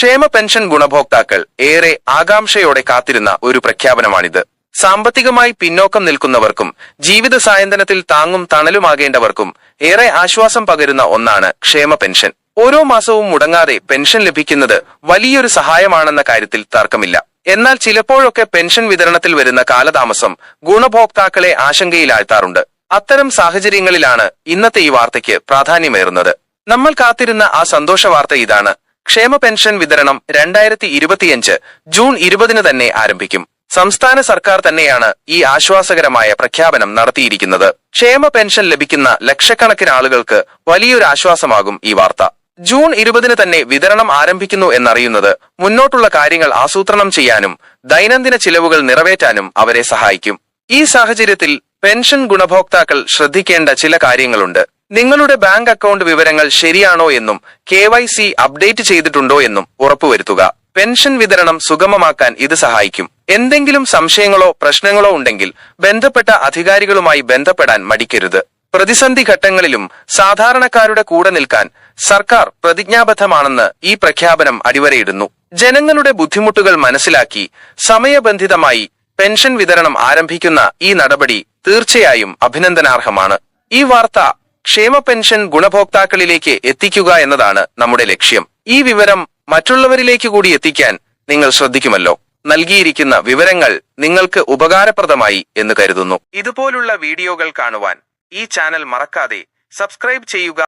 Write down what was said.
ക്ഷേമ പെൻഷൻ ഗുണഭോക്താക്കൾ ഏറെ ആകാംക്ഷയോടെ കാത്തിരുന്ന ഒരു പ്രഖ്യാപനമാണിത്. സാമ്പത്തികമായി പിന്നോക്കം നിൽക്കുന്നവർക്കും ജീവിത സായന്തനത്തിൽ താങ്ങും തണലുമാകേണ്ടവർക്കും ഏറെ ആശ്വാസം പകരുന്ന ഒന്നാണ് ക്ഷേമ പെൻഷൻ. ഓരോ മാസവും മുടങ്ങാതെ പെൻഷൻ ലഭിക്കുന്നത് വലിയൊരു സഹായമാണെന്ന കാര്യത്തിൽ തർക്കമില്ല. എന്നാൽ ചിലപ്പോഴൊക്കെ പെൻഷൻ വിതരണത്തിൽ വരുന്ന കാലതാമസം ഗുണഭോക്താക്കളെ ആശങ്കയിലാഴ്ത്താറുണ്ട്. അത്തരം സാഹചര്യങ്ങളിലാണ് ഇന്നത്തെ ഈ വാർത്തയ്ക്ക് പ്രാധാന്യമേറുന്നത്. നമ്മൾ കാത്തിരുന്ന ആ സന്തോഷ വാർത്ത ഇതാണ്. ക്ഷേമ പെൻഷൻ വിതരണം രണ്ടായിരത്തി ഇരുപത്തിയഞ്ച് ജൂൺ ഇരുപതിന് തന്നെ ആരംഭിക്കും. സംസ്ഥാന സർക്കാർ തന്നെയാണ് ഈ ആശ്വാസകരമായ പ്രഖ്യാപനം നടത്തിയിരിക്കുന്നത്. ക്ഷേമ പെൻഷൻ ലഭിക്കുന്ന ലക്ഷക്കണക്കിന് ആളുകൾക്ക് വലിയൊരു ആശ്വാസമാകും ഈ വാർത്ത. ജൂൺ ഇരുപതിന് തന്നെ വിതരണം ആരംഭിക്കുന്നു എന്നറിയുന്നത് മുന്നോട്ടുള്ള കാര്യങ്ങൾ ആസൂത്രണം ചെയ്യാനും ദൈനംദിന ചിലവുകൾ നിറവേറ്റാനും അവരെ സഹായിക്കും. ഈ സാഹചര്യത്തിൽ പെൻഷൻ ഗുണഭോക്താക്കൾ ശ്രദ്ധിക്കേണ്ട ചില കാര്യങ്ങളുണ്ട്. നിങ്ങളുടെ ബാങ്ക് അക്കൗണ്ട് വിവരങ്ങൾ ശരിയാണോ എന്നും കെ വൈ സി അപ്ഡേറ്റ് ചെയ്തിട്ടുണ്ടോ എന്നും ഉറപ്പുവരുത്തുക. പെൻഷൻ വിതരണം സുഗമമാക്കാൻ ഇത് സഹായിക്കും. എന്തെങ്കിലും സംശയങ്ങളോ പ്രശ്നങ്ങളോ ഉണ്ടെങ്കിൽ ബന്ധപ്പെട്ട അധികാരികളുമായി ബന്ധപ്പെടാൻ മടിക്കരുത്. പ്രതിസന്ധി ഘട്ടങ്ങളിലും സാധാരണക്കാരുടെ കൂടെ നിൽക്കാൻ സർക്കാർ പ്രതിജ്ഞാബദ്ധമാണെന്ന് ഈ പ്രഖ്യാപനം അടിവരയിടുന്നു. ജനങ്ങളുടെ ബുദ്ധിമുട്ടുകൾ മനസ്സിലാക്കി സമയബന്ധിതമായി പെൻഷൻ വിതരണം ആരംഭിക്കുന്ന ഈ നടപടി തീർച്ചയായും അഭിനന്ദനാർഹമാണ്. ഈ വാർത്ത ക്ഷേമ പെൻഷൻ ഗുണഭോക്താക്കളിലേക്ക് എത്തിക്കുക എന്നതാണ് നമ്മുടെ ലക്ഷ്യം. ഈ വിവരം മറ്റുള്ളവരിലേക്ക് കൂടി എത്തിക്കാൻ നിങ്ങൾ ശ്രദ്ധിക്കുമല്ലോ. നൽകിയിരിക്കുന്ന വിവരങ്ങൾ നിങ്ങൾക്ക് ഉപകാരപ്രദമായി എന്ന് കരുതുന്നു. ഇതുപോലുള്ള വീഡിയോകൾ കാണുവാൻ ഈ ചാനൽ മറക്കാതെ സബ്സ്ക്രൈബ് ചെയ്യുക.